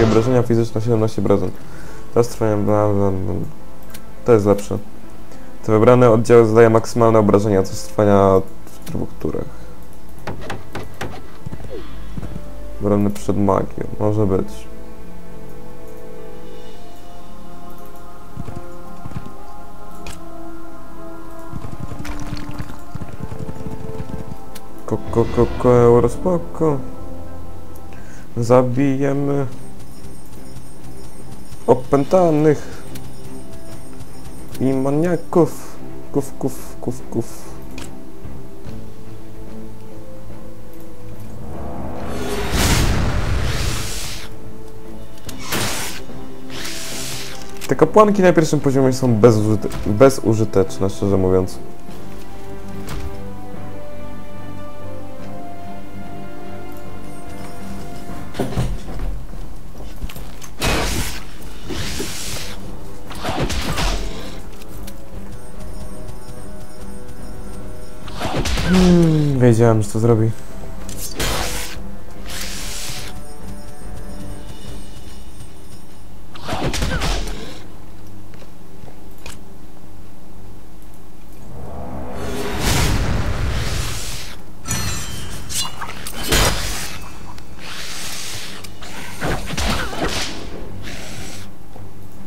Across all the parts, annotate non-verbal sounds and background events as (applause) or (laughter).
i obrażenia fizyczne 17%. Teraz trwają... bla. To jest lepsze. Te wybrane oddziały zadaje maksymalne obrażenia, co trwania w dwóch turach. Przed magią. Może być. Koko, koko, euro, spoko. Zabijemy opętanych i maniaków. Kuf, kuf, kuf, kuf. Te kapłanki na pierwszym poziomie są bezużyte bezużyteczne, szczerze mówiąc. Wiedziałem, że to zrobi.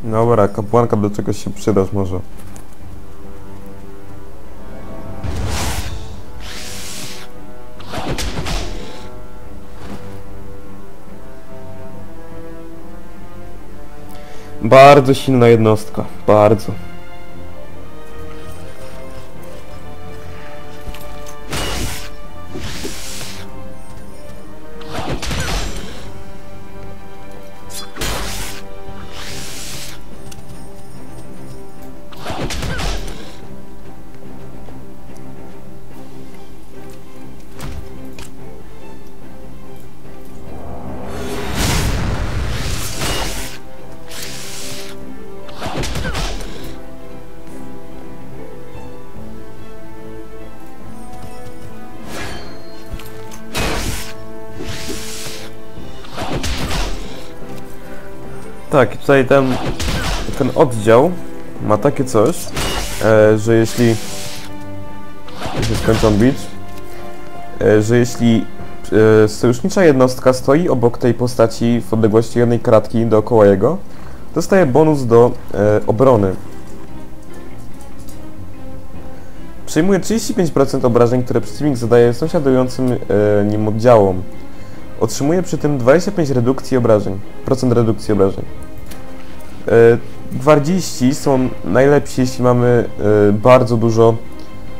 Dobra, kapłanka do czegoś się przydasz może. Bardzo silna jednostka, bardzo. Tak, tutaj ten, ten oddział ma takie coś, e, że jeśli się skończą bić, e, że jeśli e, sojusznicza jednostka stoi obok tej postaci w odległości jednej kratki dookoła jego, dostaje bonus do e, obrony. Przyjmuje 35% obrażeń, które przeciwnik zadaje sąsiadującym e, nim oddziałom. Otrzymuje przy tym 25 redukcji obrażeń, procent redukcji obrażeń. E, Gwardziści są najlepsi, jeśli mamy e, bardzo dużo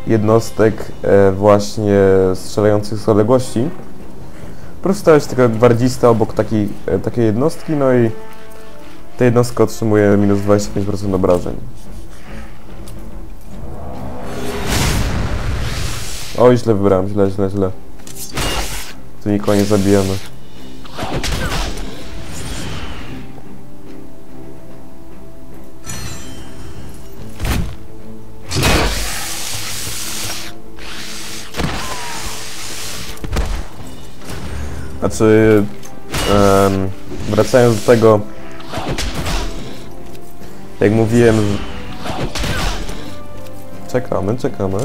jednostek e, właśnie strzelających z odległości. Po prostu stawiać tego gwardzista obok takiej, takiej jednostki, no i ta jednostka otrzymuje minus 25% obrażeń. Oj, źle wybrałem, źle, źle, źle. Tu nikogo nie zabijemy. Znaczy, em, wracając do tego, jak mówiłem, czekamy, czekamy.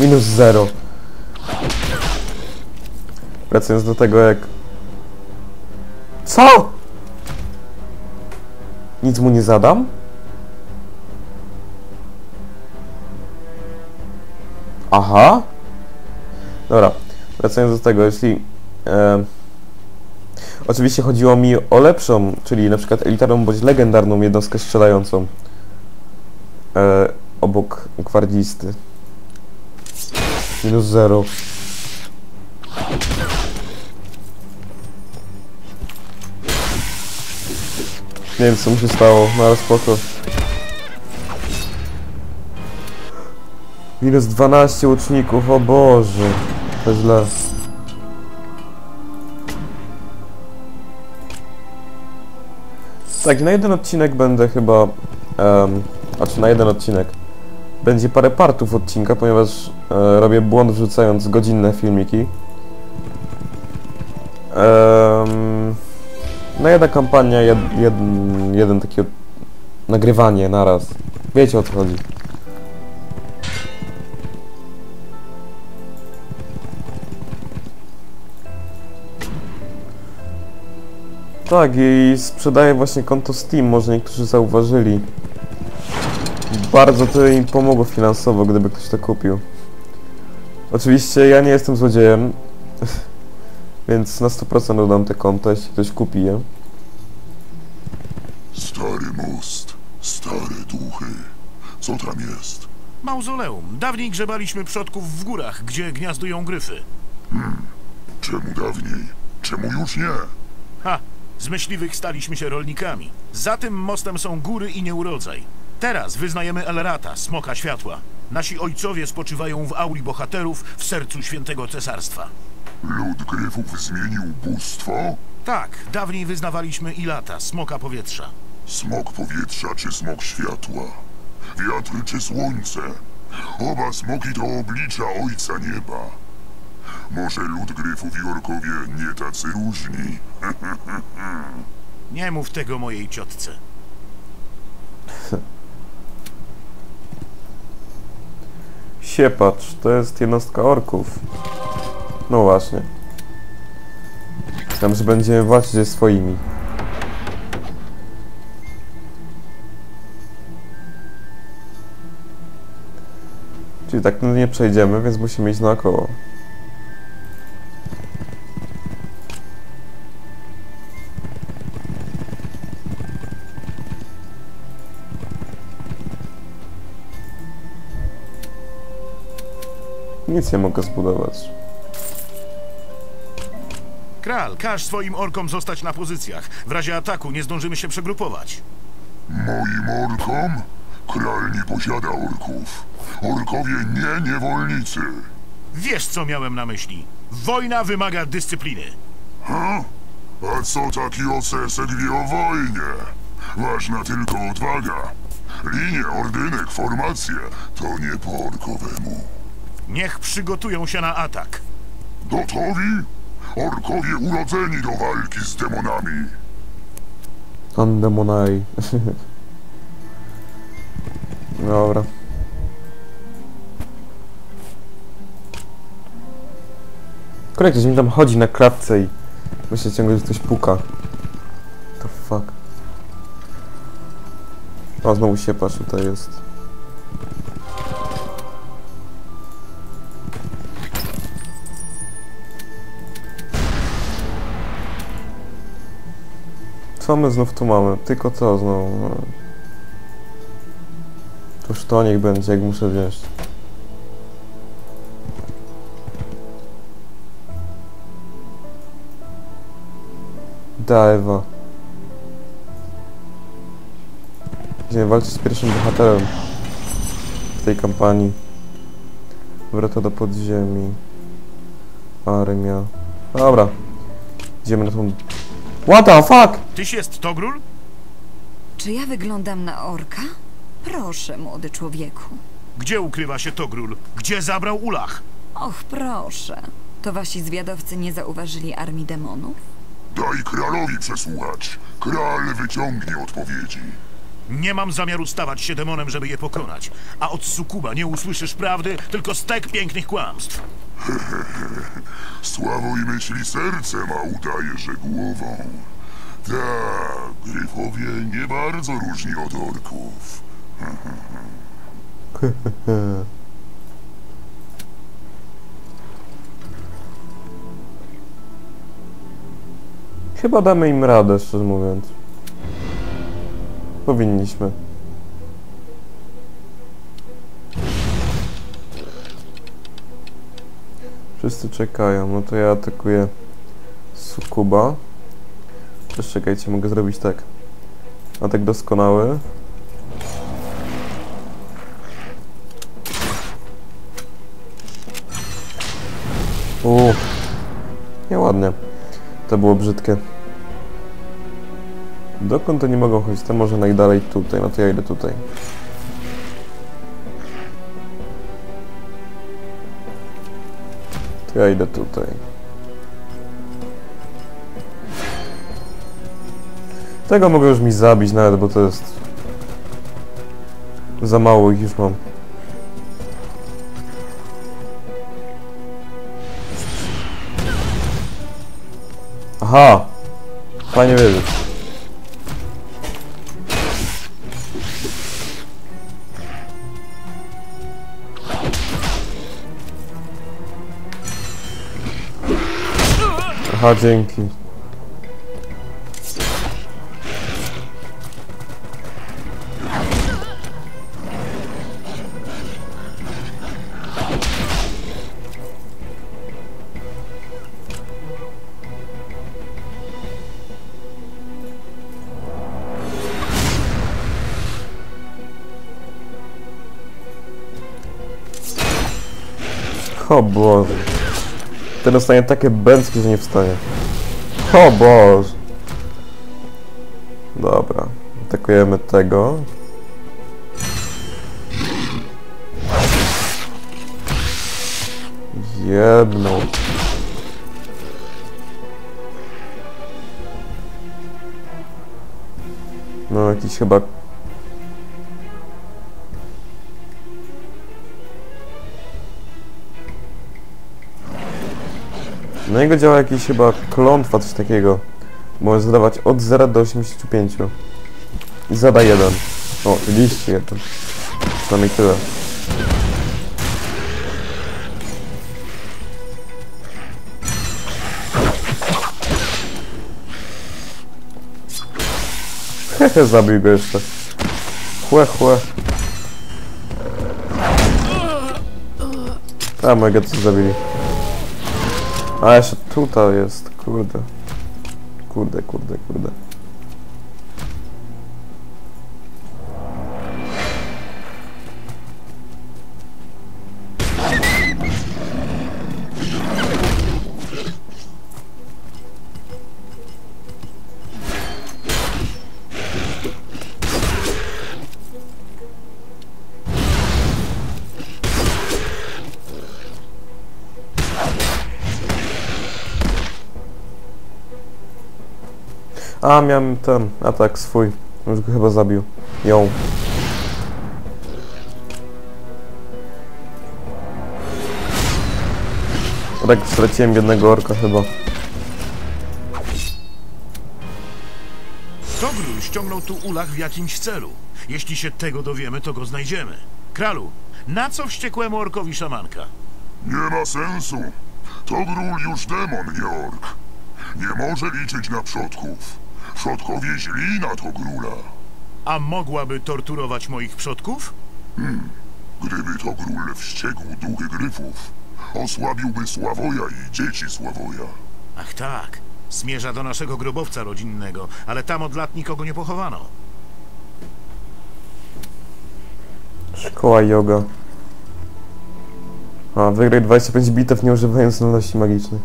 Minus zero. Wracając do tego, jak... Co? Nic mu nie zadam? Aha. Dobra, wracając do tego, jeśli... E, oczywiście chodziło mi o lepszą, czyli na przykład elitarną bądź legendarną jednostkę strzelającą. E, obok gwardzisty. Minus zero. Nie wiem co mu się stało, no ale spoko. Minus 12 łuczników, o Boże. To źle. Tak, na jeden odcinek będę chyba... Um, znaczy na jeden odcinek. Będzie parę partów odcinka, ponieważ e, robię błąd wrzucając godzinne filmiki. Em, No jedna kampania, jed, jeden, jeden taki od- nagrywanie naraz. Wiecie o co chodzi. Tak, i sprzedaję właśnie konto Steam, może niektórzy zauważyli. Bardzo to im pomogło finansowo, gdyby ktoś to kupił. Oczywiście ja nie jestem złodziejem, (laughs) więc na 100% dodam te konta, jeśli ktoś kupi je. Stary most, stare duchy. Co tam jest? Mauzoleum. Dawniej grzebaliśmy przodków w górach, gdzie gniazdują gryfy. Czemu dawniej? Czemu już nie? Ha! Z myśliwych staliśmy się rolnikami. Za tym mostem są góry i nieurodzaj. Teraz wyznajemy Elrata, smoka światła. Nasi ojcowie spoczywają w auli bohaterów w sercu świętego cesarstwa. Lud gryfów zmienił bóstwo? Tak, dawniej wyznawaliśmy Ilata, smoka powietrza. Smok powietrza czy smok światła? Wiatr czy słońce? Oba smoki to oblicza Ojca Nieba. Może lud gryfów i orkowie nie tacy różni? Nie mów tego mojej ciotce. Siepacz, to jest jednostka orków. No właśnie. Tam, że będziemy walczyć ze swoimi. Czyli tak no nie przejdziemy, więc musimy iść naokoło. Nic nie mogę zbudować. Kral, każ swoim orkom zostać na pozycjach. W razie ataku nie zdążymy się przegrupować. Moim orkom? Kral nie posiada orków. Orkowie nie niewolnicy. Wiesz, co miałem na myśli. Wojna wymaga dyscypliny. Ha? A co taki ocesek wie o wojnie? Ważna tylko odwaga. Linie, ordynek, formacje to nie po orkowemu. Niech przygotują się na atak. Gotowi? Orkowie urodzeni do walki z demonami. Andemonai. Dobra. Kurde, ktoś mi tam chodzi na klatce i myślę ciągle, że ktoś puka. The fuck. O, znowu siepacz tutaj jest. Co my znów tu mamy? Tylko co znowu? No. Toż to niech będzie, jak muszę wziąć. Daewa. Będziemy walczyć z pierwszym bohaterem w tej kampanii. Wrota do podziemi. Armia. Dobra. Idziemy na tą... What the fuck? Tyś jest Togrul? Czy ja wyglądam na orka? Proszę, młody człowieku. Gdzie ukrywa się Togrul? Gdzie zabrał Ulach? Och, proszę. To wasi zwiadowcy nie zauważyli armii demonów? Daj królowi przesłuchać. Król wyciągnie odpowiedzi. Nie mam zamiaru stawać się demonem, żeby je pokonać. A od sukuba nie usłyszysz prawdy, tylko stek pięknych kłamstw. (laughs) Sławą i myśli sercem, a udaje, że głową. Tak, gryfowie nie bardzo różni od orków. (laughs) Chyba damy im radę, szczerze mówiąc. Powinniśmy. Wszyscy czekają, no to ja atakuję Sukuba. Też czekajcie, mogę zrobić tak. Atak doskonały. Uuu. Nieładnie. To było brzydkie. Dokąd to nie mogą chodzić? To może najdalej tutaj, no to ja idę tutaj. To ja idę tutaj. Tego mogę już mi zabić nawet, bo to jest... Za mało ich już mam. Aha! Fajnie wiedzieć. Aha, dzięki. O Boże. Ten dostanie takie bęcki, że nie wstaje. O Boże. Dobra. Atakujemy tego. Jedną. No jakiś chyba Na niego działa jakiś chyba klątwa, coś takiego. Może zadawać od 0 do 85. I zada 1. O, liście 1. Przynajmniej tyle. Hehe, (laughs) zabił go jeszcze. Chłe, chłe. A, mojego coś zabili. A jeszcze tutaj jest, kurde. Kurde, kurde, kurde. A, miałem ten atak swój. Już go chyba zabił. Ją. Tak, straciłem jednego orka chyba. Togról ściągnął tu ulach w jakimś celu. Jeśli się tego dowiemy, to go znajdziemy. Kralu, na co wściekłemu orkowi szamanka? Nie ma sensu. To gról już demon, nie ork. Nie może liczyć na przodków. Przodkowie źli na to gróla. A mogłaby torturować moich przodków? Gdyby to gról wściekł duchy gryfów, osłabiłby Sławoja i dzieci Sławoja. Ach tak, zmierza do naszego grobowca rodzinnego, ale tam od lat nikogo nie pochowano. Szkoła yoga. A, wygraj 25 bitew nie używając zdolności magicznych.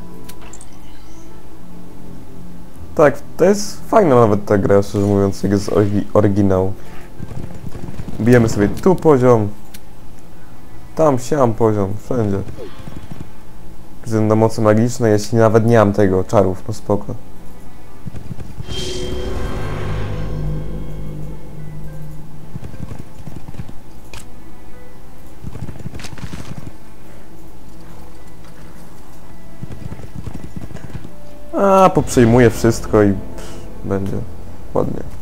Tak, to jest fajna nawet ta gra, szczerze mówiąc, jak jest oryginał. Bijemy sobie tu poziom. Tam, siam poziom, wszędzie. Gdy na mocy magiczne, jeśli nawet nie mam tego, czarów, no spoko. A, poprzejmuję wszystko i pff, będzie ładnie.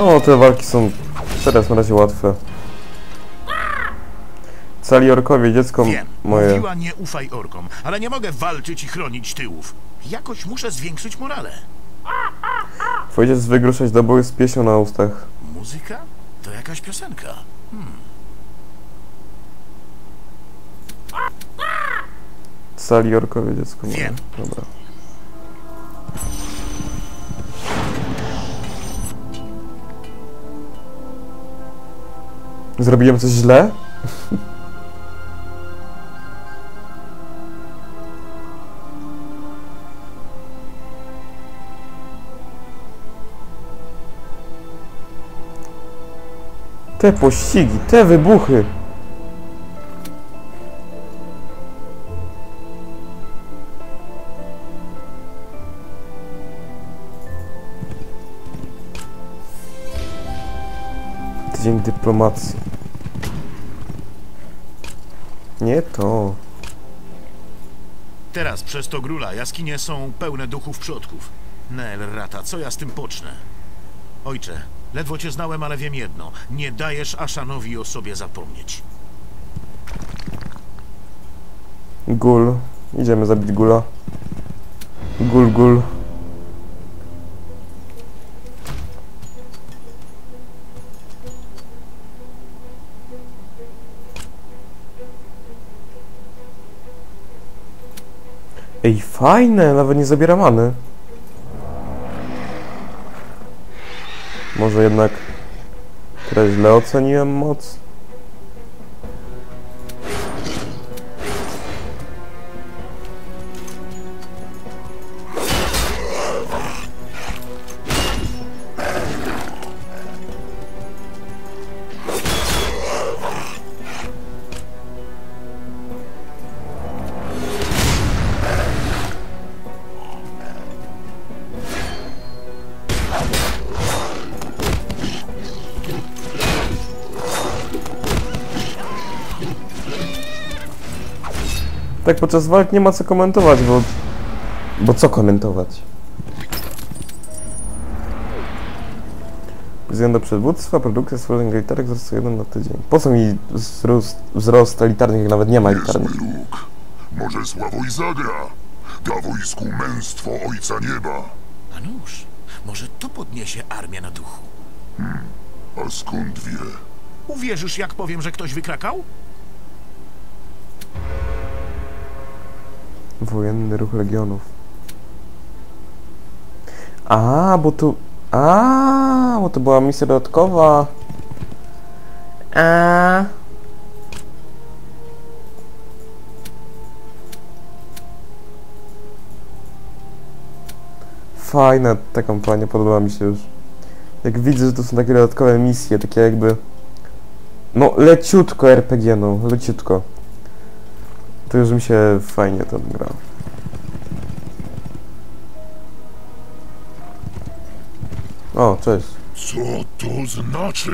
No, te walki są teraz na razie łatwe. Cali orkowie, dziecko Wiem, moje. mówiła nie ufaj orkom, ale nie mogę walczyć i chronić tyłów. Jakoś muszę zwiększyć morale. Twój ojciec wygruszać do boju z pieśnią na ustach. Muzyka? To jakaś piosenka. Sali orkowie dziecko moje. Wiem. Dobra. Zrobiłem coś źle? Te pościgi, te wybuchy. Tydzień dyplomacji. Nie to. Teraz przez to grula jaskinie są pełne duchów przodków. Nel rata, co ja z tym pocznę? Ojcze, ledwo cię znałem, ale wiem jedno. Nie dajesz Aszanowi o sobie zapomnieć. Gul. Idziemy zabić gula. Gul, gul. Ej, fajne, nawet nie zabiera many. Może jednak teraz źle oceniłem moc? Tak podczas walk nie ma co komentować, bo... Bo co komentować? Względem do przywództwa, produkcja stworzeń elitarnych wzrasta jeden na tydzień. Po co mi wzrost, wzrost elitarnych, jak nawet nie ma elitarnych? róg. Może Sławoj zagra. Da wojsku męstwo Ojca Nieba. A nuż, może to podniesie armię na duchu. A skąd wie? Uwierzysz, jak powiem, że ktoś wykrakał? Wojenny ruch legionów. A, bo tu... A, bo to była misja dodatkowa. A. Fajna ta kampania, podoba mi się już. Jak widzę, że to są takie dodatkowe misje, takie jakby... No, leciutko RPG, no, leciutko. To już mi się fajnie to gra. O, cześć. Co to znaczy?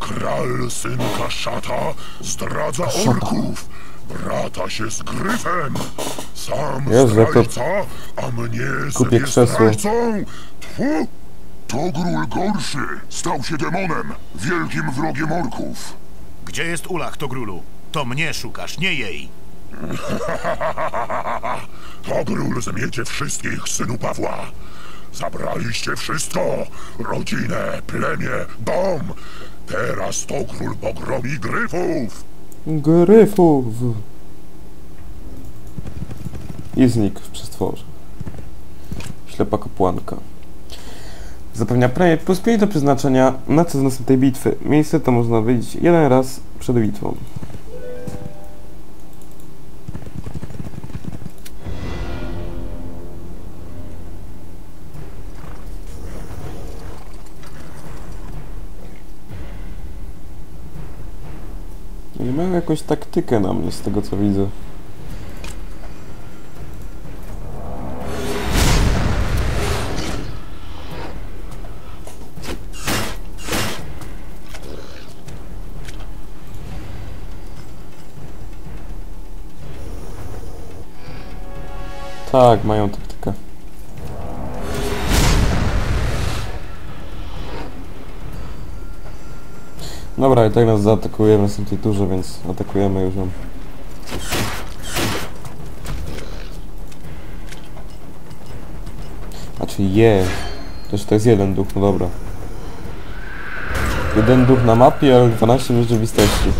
Kral syn Kaszata zdradza orków. Brata się z gryfem. Sam Jezu, zdrajca, a mnie Kupię sobie krzesło. zdrajcą. Tfu! To gról gorszy. Stał się demonem. Wielkim wrogiem orków. Gdzie jest Ulach, to grólu? To mnie szukasz, nie jej. (laughs) To król zmiecie wszystkich, synu Pawła. Zabraliście wszystko. Rodzinę, plemię, dom. Teraz to król pogromi gryfów. Gryfów! I znikł w przestworze. Ślepa kapłanka. Zapewnia premię plus 5 do przeznaczenia na czas następnej bitwy. Miejsce to można wyjść jeden raz przed bitwą. Mają jakąś taktykę na mnie z tego co widzę. Tak, mają taktykę. Dobra, i tak nas zaatakuje w następnej turze, więc atakujemy już ją. Znaczy je. Też to jest jeden duch, no dobra. Jeden duch na mapie, ale 12 w rzeczywistości.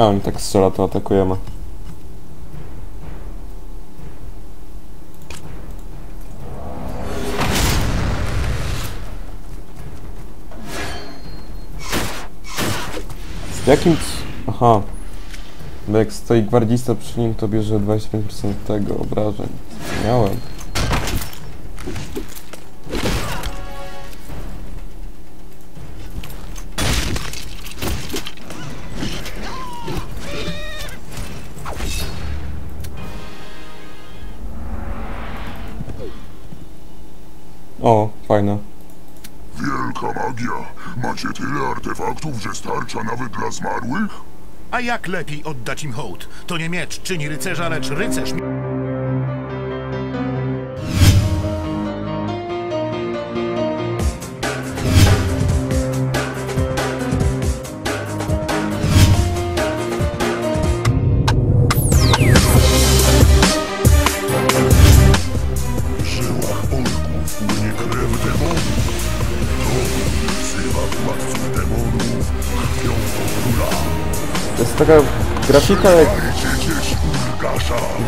A, on tak strzela, to atakujemy. Z jakim... Aha. Bo jak stoi gwardzista przy nim, to bierze 25% tego obrażeń. Miałem. O, fajne. Wielka magia. Macie tyle artefaktów, że starcza nawet dla zmarłych? A jak lepiej oddać im hołd? To nie miecz czyni rycerza, lecz rycerz taka grafika jak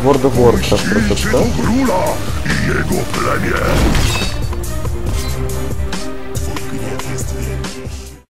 World of Warcraft troszeczkę. króla i jego plemię.